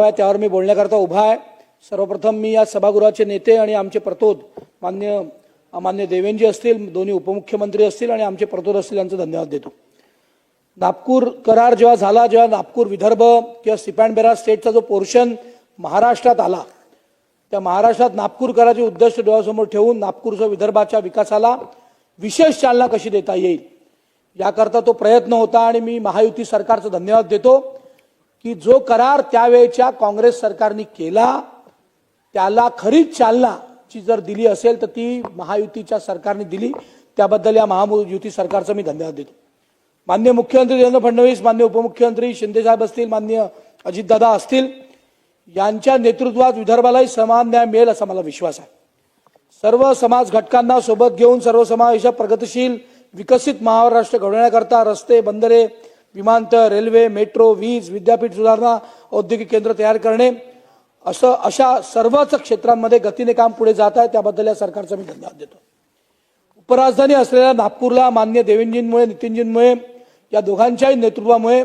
नाव आहे त्यावर मी बोलण्याकरता उभा आहे. सर्वप्रथम मी या सभागृहाचे नेते आणि आमचे प्रतोद मान्य मान्य देवेंजी असतील दोन्ही उपमुख्यमंत्री असतील आणि आमचे प्रतोद असतील यांचा धन्यवाद देतो. नागपूर करार जेव्हा झाला जेव्हा नागपूर विदर्भ किंवा सिपॅन्ड स्टेटचा जो पोर्शन महाराष्ट्रात आला त्या महाराष्ट्रात नागपूर कराचे उद्दिष्ट डोळ्यासमोर ठेवून नागपूरच्या विदर्भाच्या विकासाला विशेष चालना कशी देता येईल याकरता तो प्रयत्न होता आणि मी महायुती सरकारचा धन्यवाद देतो. की जो करार त्यावेळेच्या काँग्रेस सरकारने केला त्याला खरीच चालनाची जर दिली असेल तर ती महायुतीच्या सरकारने दिली. त्याबद्दल या महायुती सरकारचा मी धन्यवाद देतो. मान्य मुख्यमंत्री देवेंद्र फडणवीस मान्य उपमुख्यमंत्री शिंदेसाहेब असतील मान्य अजितदादा असतील यांच्या नेतृत्वात विदर्भालाही समान न्याय मिळेल असा मला विश्वास आहे. सर्व समाज घटकांना सोबत घेऊन सर्वसमावेशक प्रगतिशील विकसित महाराष्ट्र घडवण्याकरता रस्ते बंदरे विमानतळ रेल्वे मेट्रो वीज विद्यापीठ सुधारणा औद्योगिक केंद्र तयार करणे असं अशा सर्वच क्षेत्रांमध्ये गतीने काम पुढे जात आहे त्याबद्दल या सरकारचा मी धन्यवाद देतो. उपराजधानी असलेल्या नागपूरला मान्य देवेंजींमुळे नितीनजींमुळे या दोघांच्याही नेतृत्वामुळे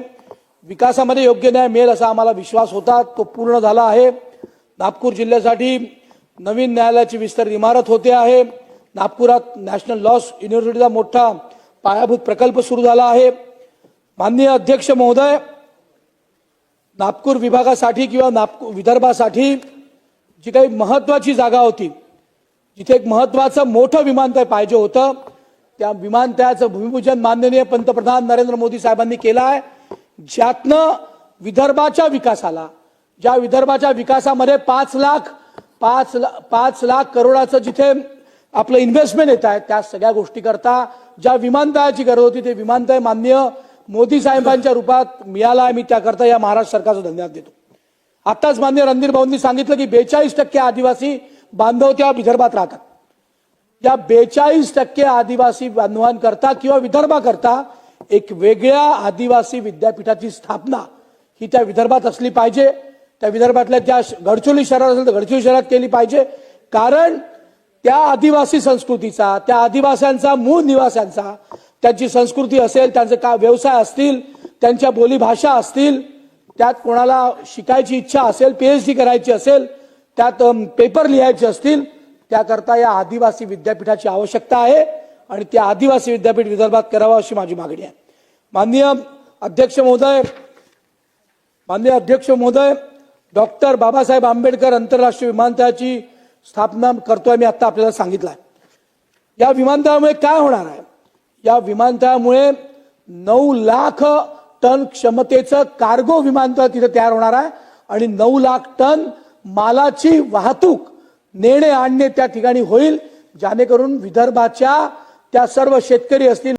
विकासामध्ये योग्य न्याय मिळेल असा आम्हाला विश्वास होता तो पूर्ण झाला आहे. नागपूर जिल्ह्यासाठी नवीन न्यायालयाची विस्तारित इमारत होते आहे. नागपुरात नॅशनल लॉस युनिव्हर्सिटीचा मोठा पायाभूत प्रकल्प सुरू झाला आहे. माननीय अध्यक्ष महोदय नागपूर विभागासाठी किंवा नागपूर विदर्भासाठी जी काही महत्वाची जागा होती जिथे एक महत्वाचं मोठं विमानतळ पाहिजे होतं त्या विमानतळाचं भूमिपूजन माननीय पंतप्रधान नरेंद्र मोदी साहेबांनी केलं आहे. ज्यातनं विदर्भाच्या विकासाला ज्या विदर्भाच्या विकासामध्ये पाच लाख पाच ला- पाच लाख करोडाचं जिथे आपलं इन्व्हेस्टमेंट येत आहे त्या सगळ्या गोष्टी करता ज्या विमानतळाची गरज होती ते विमानतळ मान्य मोदी साहेबांच्या रूपात मिळाला आहे मी त्याकरता या महाराष्ट्र सरकारचा धन्यवाद देतो. आताच मान्य रणधीर भाऊंनी सांगितलं की बेचाळीस टक्के आदिवासी बांधव त्या विदर्भात राहतात. या बेचाळीस टक्के आदिवासी बांधवांकरता किंवा विदर्भाकरता एक वेगळ्या आदिवासी विद्यापीठाची स्थापना ही त्या विदर्भात असली पाहिजे. त्या विदर्भातल्या त्या गडचिरोली शहरात असेल तर गडचिरोली शहरात केली पाहिजे. कारण त्या आदिवासी संस्कृतीचा त्या आदिवास्यांचा मूळ निवास्यांचा त्यांची संस्कृती असेल त्यांचे का व्यवसाय असतील त्यांच्या बोलीभाषा असतील त्यात कोणाला शिकायची इच्छा असेल पीएचडी करायची असेल त्यात पेपर लिहायचे असतील त्याकरता या आदिवासी विद्यापीठाची आवश्यकता आहे आणि त्या आदिवासी विद्यापीठ विदर्भात करावं अशी माझी मागणी आहे. माननीय अध्यक्ष महोदय माननीय अध्यक्ष महोदय डॉक्टर बाबासाहेब आंबेडकर आंतरराष्ट्रीय विमानतळाची स्थापना करतोय मी आता आपल्याला सांगितलं आहे या विमानतळामुळे काय होणार आहे? या विमानतळामुळे नऊ लाख टन क्षमतेचं कार्गो विमानतळ तिथे तयार होणार आहे आणि नऊ लाख टन मालाची वाहतूक नेणे आणणे त्या ठिकाणी होईल जाणेकरून विदर्भाच्या त्या सर्व शेतकरी असतील